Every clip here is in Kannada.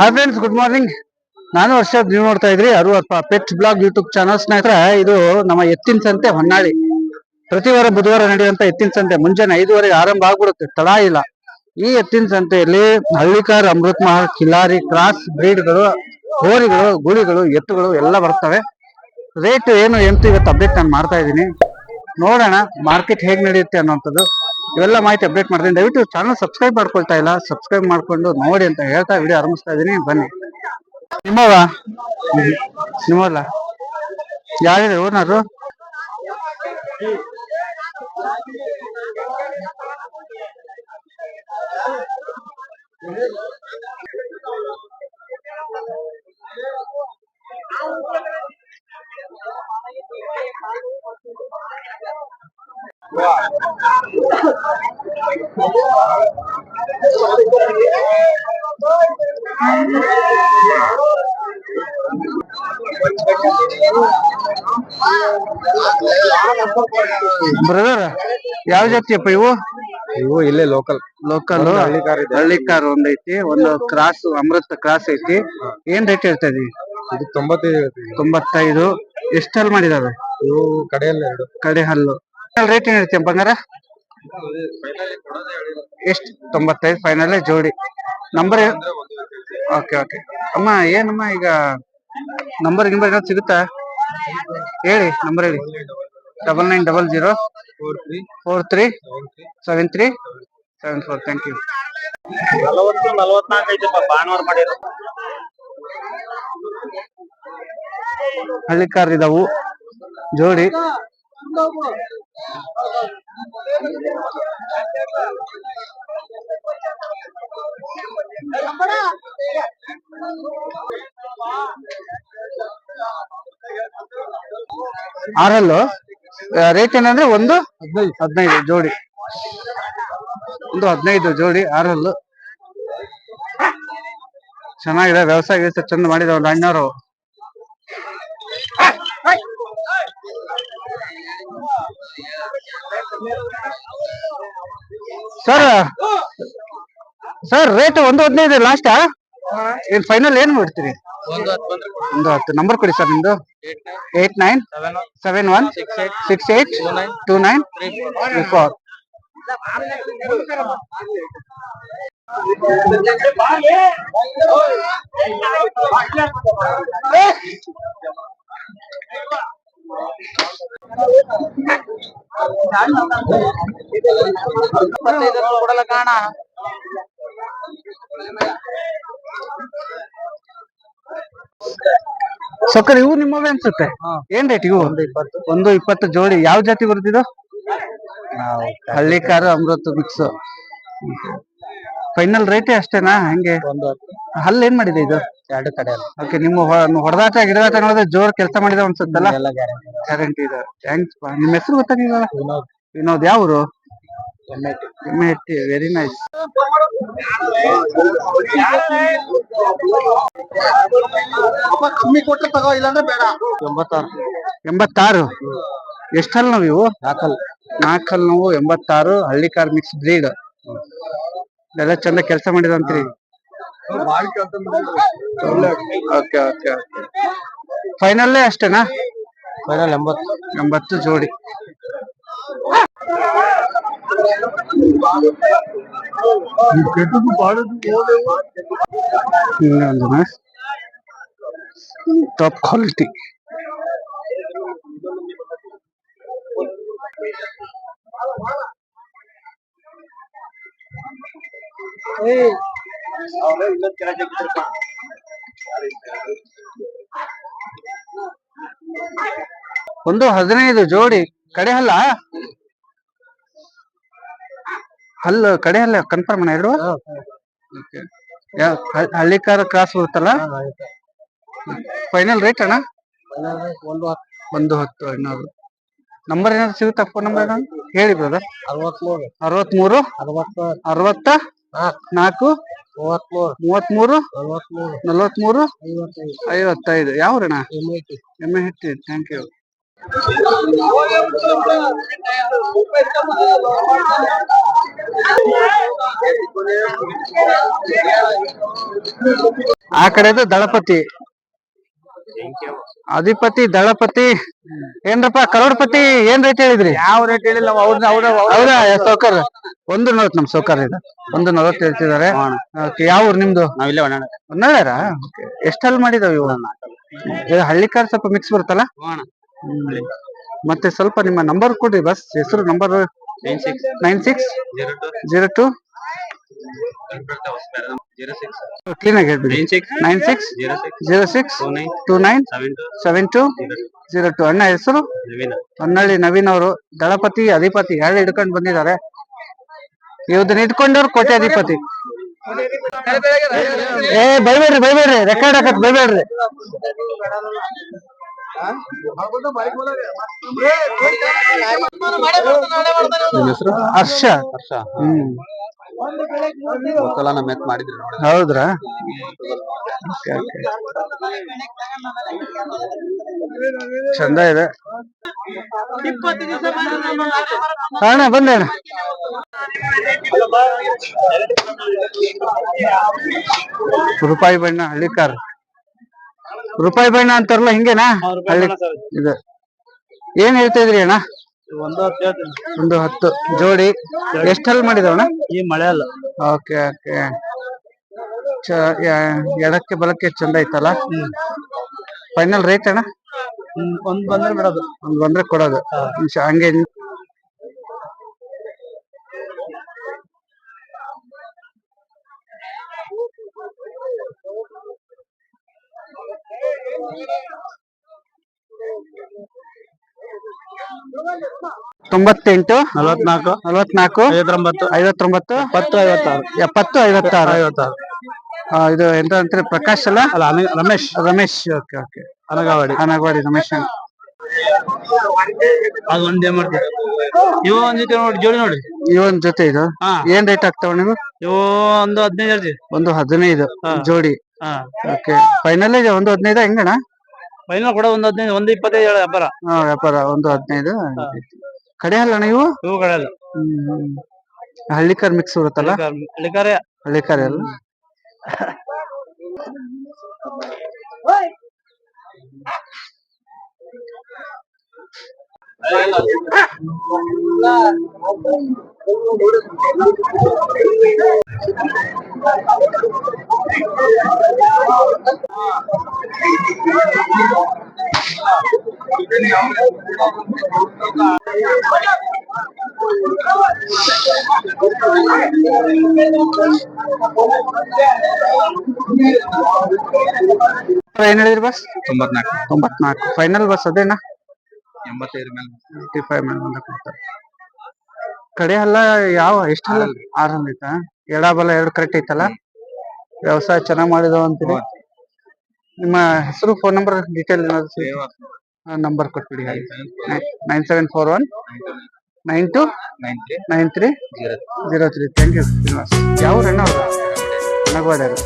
ಹಾಯ್ ಫ್ರೆಂಡ್ಸ್ ಗುಡ್ ಮಾರ್ನಿಂಗ್ ನಾನು ವರ್ಷ ನೀವು ನೋಡ್ತಾ ಇದ್ರಿ Aru pet blog YouTube channel ಸ್ನೇಹಿತರೆ, ಇದು ನಮ್ಮ ಎತ್ತಿನ ಸಂತೆ ಹೊನ್ನಾಳಿ. ಪ್ರತಿ ವಾರ ಬುಧವಾರ ನಡೆಯುವಂತ ಎತ್ತಿನ ಸಂತೆ ಮುಂಜಾನೆ ಐದುವರೆಗೆ ಆರಂಭ ಆಗ್ಬಿಡುತ್ತೆ. ತಡ ಇಲ್ಲ. ಈ ಎತ್ತಿನ ಸಂತೆಯಲ್ಲಿ ಹಳ್ಳಿಕಾರ್ ಅಮೃತ್ ಮಹಲ್ ಕಿಲಾರಿ, ಕ್ರಾಸ್, ಬ್ರೀಡ್ಗಳು, ಹೋರಿಗಳು, ಗುಳಿಗಳು, ಎತ್ತುಗಳು ಎಲ್ಲ ಬರ್ತವೆ. ರೇಟ್ ಏನು ಎಂತ ಇವತ್ತು ಅಪ್ಡೇಟ್ ನಾನು ಮಾಡ್ತಾ ಇದ್ದೀನಿ. ನೋಡೋಣ ಮಾರ್ಕೆಟ್ ಹೇಗೆ ನಡೆಯುತ್ತೆ ಅನ್ನೋಂಥದ್ದು. ಇವೆಲ್ಲ ಮಾಹಿತಿ ಅಪ್ಡೇಟ್ ಮಾಡ್ತೀನಿ. ದಯವಿಟ್ಟು ಚಾನಲ್ ಸಬ್ಸ್ಕ್ರೈಬ್ ಮಾಡ್ಕೊಳ್ತಾ ಇಲ್ಲ. ಸಬ್ಸ್ಕ್ರೈಬ್ ಮಾಡ್ಕೊಂಡು ನೋಡಿ ಅಂತ ಹೇಳ್ತಾ ವಿಡಿಯೋ ಆರಂಭಿಸ್ತಾ ಇದೀನಿ ಬನ್ನಿ. ನಿಮ್ಮವ ನಿಮ್ಮಲ್ಲ ಯಾರಿದೆ ಓನರು ಬ್ರದರ್ ಯಾವ ಜಾತಿಯಪ್ಪ ಇವು? ಇವು ಇಲ್ಲೇ ಲೋಕಲ್ ಲೋಕಲ್ ಹಳ್ಳಿ ಇದೆ. ಹಳ್ಳಿ ಕಾರ್ ಒಂದ್ ಐತಿ ಒಂದು ಕ್ರಾಸ್ ಅಮೃತ ಕ್ರಾಸ್ ಐತಿ. ಏನ್ ರೇಟ್ ಇರ್ತದೆ ಇದು ತೊಂಬತ್ತೈದು. ತೊಂಬತ್ತೈದು. ಎಷ್ಟಲ್ಲಿ ಮಾಡಿದಾವೆ? ಇವು ಕಡೆಯಲ್ಲಿ ಎರಡು. ಕಡೆ ಹಲ್ಲು ರೇಟ್ ಏನ್ ಹೇಳ್ತೀಯ ಬಂಗಾರ ಎಷ್ಟು? ತೊಂಬತ್ತೈದು ಫೈನಲ್ ಜೋಡಿ. ನಂಬರ್ ಓಕೆ ಓಕೆ ಅಮ್ಮ ಏನಮ್ಮ ಈಗ ನಂಬರ್ ಗಿಂಬರ್ ಏನಾದ್ರು ಸಿಗುತ್ತಾ? ಹೇಳಿ ನಂಬರ್ ಹೇಳಿ. Double nine double zero four three seven three seven four thank you ನಲವತ್ತು ನಲವತ್ನಾಲ್ಕು ಐತೆಪ್ಪ ಭಾನುವಾರ ಮಾಡಿರೋ ಹಳ್ಳಿ ಕಾರ್ ಇದಾವು. ಜೋಡಿ. ಆರಲ್ಲು? ರೇಟ್ ಏನಂದ್ರೆ ಒಂದು ಹದಿನೈದು ಹದಿನೈದು ಜೋಡಿ. ಒಂದು ಹದಿನೈದು ಜೋಡಿ ಆರಲ್ಲು. ಚೆನ್ನಾಗಿದೆ, ವ್ಯವಸಾಯ ಚಂದ ಮಾಡಿದ ಒಂದು ಅಣ್ಣವರು. ಸರ್ ಸರ್ ರೇಟ್ ಒಂದು ಹದಿನೈದು ಲಾಸ್ಟಾ ಏನ್ ಫೈನಲ್ ಏನ್ ಮಾಡ್ತೀರಿ? ಒಂದು ಹತ್ತು ನಂಬರ್ ಕೊಡಿ. ಸರ್ ನಿಮ್ದು. Eight nine seven one six eight two nine three three four ಕೊಡಲ್ಲ ಕಾಣ ಸಕ್ಕರೆ ಇವು ನಿಮ್ಮವೇ ಅನ್ಸುತ್ತೆ? ಏನ್ ರೇಟ್ ಇವು? ಒಂದು ಇಪ್ಪತ್ತು. ಜೋಡಿ ಯಾವ ಜಾತಿ ಬರ್ತಿದ್ದು ಹಳ್ಳಿಕಾರ ಅಮೃತ ಮಿಕ್ಸ್ ಫೈನಲ್ ರೇಟೇ ಅಷ್ಟೇನಾ? ಹಂಗೆ? ಒಂದು ಹಲ್ಲು ಏನ್ ಮಾಡಿದೆ ಇದು? ಎರಡು ಕಡೆ ಓಕೆ ನಿಮ್ಮ ಹೊ- ಹೊಡೆದಾಟ ಗಿಡದಾಟ ನೋಡಿದ್ರೆ ಜೋರ್ ಕೆಲಸ ಮಾಡಿದ ಅನ್ಸುತ್ತಲ್ಲ? ಎಲ್ಲ ಗ್ಯಾರಂಟಿ ಗ್ಯಾರಂಟಿ ಇದೆ. ಥ್ಯಾಂಕ್ಸ್ ನಿಮ್ಮ ಹೆಸರು ಗೊತ್ತಾಗಿಲ್ಲ ವಿನೋದ್. ಯಾವ್ರು ವೆರಿ ನೈಸ್ ಕಮ್ಮಿ ಕೊಟ್ಟರೆ ತಗೋ ಇಲ್ಲಾಂದ್ರೆ ಬೇಡ. ಎಂಬತ್ತಾರು. ಎಂಬತ್ತಾರು? ಎಷ್ಟಲ್ ನಾವು ಇವು? ನಾಲ್ಕಲ್ ನಾಲ್ಕಲ್ ನಾವು ಎಂಬತ್ತಾರು ಹಳ್ಳಿ ಕಾರ್ ಮಿಕ್ಸ್ ಬ್ರೀಡ್ ಎಲ್ಲ ಚಂದ ಕೆಲಸ ಮಾಡಿದಂತ್ರಿ. ಫೈನಲ್ ಕೆಲಸ ಓಕೆ ಓಕೆ. ಓಕೆ ಫೈನಲ್ಲೇ ಅಷ್ಟೇನಾ? ಫೈನಲ್ ಎಂಬತ್ತು. ಎಂಬತ್ತು ಜೋಡಿ. ಇನ್ನೊಂದು ಟಾಪ್ ಕ್ವಾಲಿಟಿ ಒಂದು ಹದಿನೈದು ಜೋಡಿ ಕಡೆ ಹಲ್ಲ? ಅಲ್ಲ ಕಡೆ ಹಲ್ಲ ಕನ್ಫರ್ಮ್ ಅಣ್ಣ ಎರಡು ಹಳ್ಳಿಕಾರ ಕ್ರಾಸ್ ಬರುತ್ತಲ್ಲ? ಫೈನಲ್ ರೇಟ್ ಅಣ್ಣ? ಒಂದು ಹತ್ತು. ಅಣ್ಣವ್ರು ನಂಬರ್ ಏನಾದ್ರು ಸಿಗುತ್ತಾ ಫೋನ್ ನಂಬರ್ ಹೇಳಿ ಬ್ರದರ್ ಅರವತ್ಮೂರು. ಅರವತ್ಮೂರು? ಅರವತ್ತು. ಅರವತ್ತ? ನಾಲ್ಕು ನಾಲ್ಕು ಮೂವತ್ಮೂರು ಮೂವತ್ಮೂರು ನಲವತ್ಮೂರು ನಲವತ್ಮೂರು ಐವತ್ತೈದು ಐವತ್ತೈದು ಯಾವ್ರಣ ಎಂಬತ್ತು ಎಮ್ಮೆ ಹಿಟ್ಟಿ ಥ್ಯಾಂಕ್ ಯು ಆ ಕಡೆದು ದಳಪತಿ ಅಧಿಪತಿ ದಳಪತಿ ಏನ್ರಪ್ಪ ಕರೋಡ್ಪತಿ ಏನ್ ರೇಟ್ ಹೇಳಿದ್ರಿ? ಯಾವ ರೇಟ್ ಹೇಳಿಲ್ಲ ಹೌದಾ ಸೌಕರ್? ಒಂದು ನಲ್ವತ್ತು ನಮ್ ಸೌಕರ್ ಇದೆ. ಒಂದು ನಲ್ವತ್ತು ಹೇಳ್ತಿದಾರೆ ಯಾವ ಊರ್ ನಿಮ್ದು? ನಾವಿಲ್ಲ ಒಣ ಹೊನ್ನಾಳ್ಯಾರ ಎಷ್ಟಲ್ಲಿ ಮಾಡಿದಾವ ಇವು ಹಳ್ಳಿ ಕಾರ್ ಸ್ವಲ್ಪ ಮಿಕ್ಸ್ ಬರುತ್ತಲ್ಲ? ಮತ್ತೆ ಸ್ವಲ್ಪ ನಿಮ್ಮ ನಂಬರ್ ಕೊಡ್ರಿ ಬಸ್ ಹೆಸರು number nine six. Zero two. Clean ಆಗಿ ಹೇಳ್ಬಿಡಿ. Nine six zero six two nine seven two zero two ಅಣ್ಣ ಹೆಸರು? ಹೊನ್ನಳ್ಳಿ ನವೀನ್ ಅವರು. ದಳಪತಿ ಅಧಿಪತಿ ಎರಡು ಹಿಡ್ಕೊಂಡು ಬಂದಿದ್ದಾರೆ. ಇವದನ್ನ ಇಟ್ಕೊಂಡವ್ರು ಕೋಟೆ ಅಧಿಪತಿ. ಏ ಬೈಬೇಡ್ರಿ ಬೈಬೇಡ್ರಿ. ರೆಕಾರ್ಡ್ ಹಾಕತ್ ಬೈಬೇಡ್ರಿ. ಹರ್ಷ. ಹರ್ಷ ಹ್ಮ್ ನಮ್ಮ ಮೆತ್ ಮಾಡಿದ್ರಿ ಹೌದ್ರಾ. ಚಂದ ಇದೆ. ಅಣ್ಣ ಬಂದೆ ಅಣ್ಣ. ರೂಪಾಯಿ ಬಣ್ಣ ಹಳ್ಳಿಕಾರ್. ರೂಪಾಯಿ ಬಣ್ಣ ಅಂತಾರಲ್ಲ ಹಿಂಗೇನಾ? ಹಳ್ಳಿ ಇದು. ಏನ್ ಹೇಳ್ತಾ ಇದ್ರಿ ಅಣ್ಣ? ಒಂದು ಹತ್ತು ಜೋಡಿ. ಎಷ್ಟಲ್ಲಿ ಮಾಡಿದವಣ್ಣ? ಈ ಮಳೆ ಅಲ್ಲ ಓಕೆ. ಓಕೆ ಎಡಕ್ಕೆ ಬಲಕ್ಕೆ ಚಂದ ಐತಲ್ಲ? ಫೈನಲ್ ರೇಟ್ ಅಣ್ಣ? ಒಂದ್ ಬಂದ್ರೆ ಬಿಡೋದು. ಒಂದ್ ಬಂದ್ರೆ ಕೊಡೋದು. ಹಂಗೆ ತೊಂಬತ್ತೆಂಟು ನಲವತ್ನಾಲ್ಕು. ನಲವತ್ನಾಲ್ಕು ಐವತ್ತೊಂಬತ್ತು. ಐವತ್ತೊಂಬತ್ತು ಹತ್ತು ಐವತ್ತಾರು. ಎಪ್ಪತ್ತು ಐವತ್ತಾರು. ಐವತ್ತಾರು. ಆ, ಇದು ಎಂತ ಅಂತಾರೆ? ಪ್ರಕಾಶ್ ಅಲ್ಲ? ಅಲ್ಲ ಅನ- Ramesh. Ramesh okay okay. Anagawadi. Anagawadi Ramesh ಅಣ್ಣ. ಅದು ಒಂದೇ ಮಾಡ್ತೀವಿ ಇವು ಒಂದ್ ಜೊತೆ ನೋಡಿ ಜೋಡಿ ನೋಡಿ. ಈ ಒಂದ್ ಜೊತೆ ಇದು? ಹಾ. ಏನ್ ರೇಟ್ ಆಗ್ತಾವ ನೀವು ಇವ ಒಂದು ಹದಿನೈದು ಹೇಳ್ತೀವಿ. ಒಂದು ಹದಿನೈದು ಹಾ. ಜೋಡಿ. ಹಾ ಓಕೆ ಫೈನಲ್ ಇದೆ ಒಂದು ಹದಿನೈದು? ಹೆಂಗಣ್ಣ? ಫೈನಲ್ ಕೂಡ ಒಂದು ಹದಿನೈದು ಒಂದು ಇಪ್ಪತ್ತೈದು ಹೇಳ ವ್ಯಾಪಾರ. ಹಾ ವ್ಯಾಪಾರ ಒಂದು ಹದಿನೈದು. ಕಡೆ ಅಲ್ಲ ನೀವು ಇವುಗಳೆಲ್ಲ ಹ್ಮ್ ಹಳ್ಳಿಕಾರ್ ಮಿಕ್ಸ್ ಬರುತ್ತಲ್ಲ? ಹಳ್ಳಿಕಾರೆ ಹಳ್ಳಿಕಾರ್. ಎಲ್ಲ ಏನ್ ಹೇಳಿದ್ರಿ ಬಸ್ ತೊಂಬತ್ನಾಲ್ಕು. ತೊಂಬತ್ನಾಲ್ಕು. ಫೈನಲ್ ಬಸ್ ಅದೇನಾ? ಎಂಬತ್ತೈದು ಮೇಲೆ. ಫಿಫ್ಟಿ ಫೈವ್ ಮೇಲೆ ಬಂದ ಕೊಡ್ತಾರೆ. ಕಡೆ ಅಲ್ಲ ಯಾವ ಆರ್ ಐತ ಐತಾ ಎಡ ಬಲ ಎರಡು ಕರೆಕ್ಟ್ ಐತಲ್ಲ? ವ್ಯವಸಾಯ ಚೆನ್ನಾಗ್ ಮಾಡಿದವ ಅಂತೀರಿ? ನಿಮ್ಮ ಹೆಸರು ಫೋನ್ ನಂಬರ್ ಡೀಟೇಲ್ ಏನಾದ್ರು ನಂಬರ್ ಕೊಟ್ಬಿಡಿ nine seven four one nine two nine three nine three zero three. Thank you Srinivas. ಯಾವ ಅಣ್ಣ ಅವರು? ನಗವಾಡ್ಯಾರು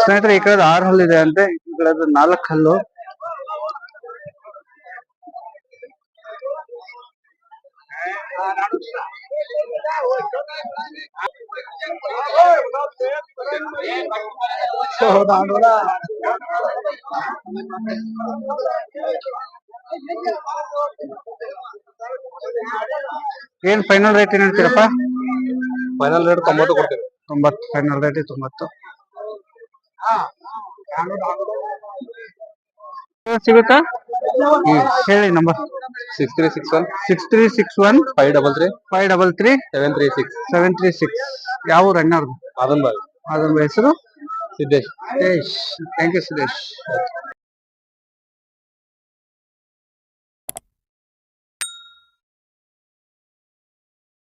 ಸ್ನೇಹಿತರೆ ಈ ಕಡೆ ಆರು ಹಲ್ಲು ಇದೆ ಅಂತೆ ಈ ಕಡೆ ನಾಲ್ಕು ಹಲ್ಲು ಏನ್ ಫೈನಲ್ ರೇಟ್ ಏನ್ ಹೇಳ್ತೀರಪ್ಪ? ಫೈನಲ್ ರೇಟ್ ತೊಂಬತ್ತು ಕೊಡ್ತೀವಿ. ತೊಂಬತ್ತು ಫೈನಲ್ ರೇಟ್ ತೊಂಬತ್ತು. ಸಿಗುತ್ತಾ? ಹ್ಮ್ ಹೇಳಿ number six three six one six three six one five double three five double three seven three six seven three six ಯಾವ ಊರು ಅಣ್ಣವ್ರದ್ದು ಅದೊಂದು ಅದ್ರ ಹೆಸರು? Siddesh. Siddesh. Thank you Suresh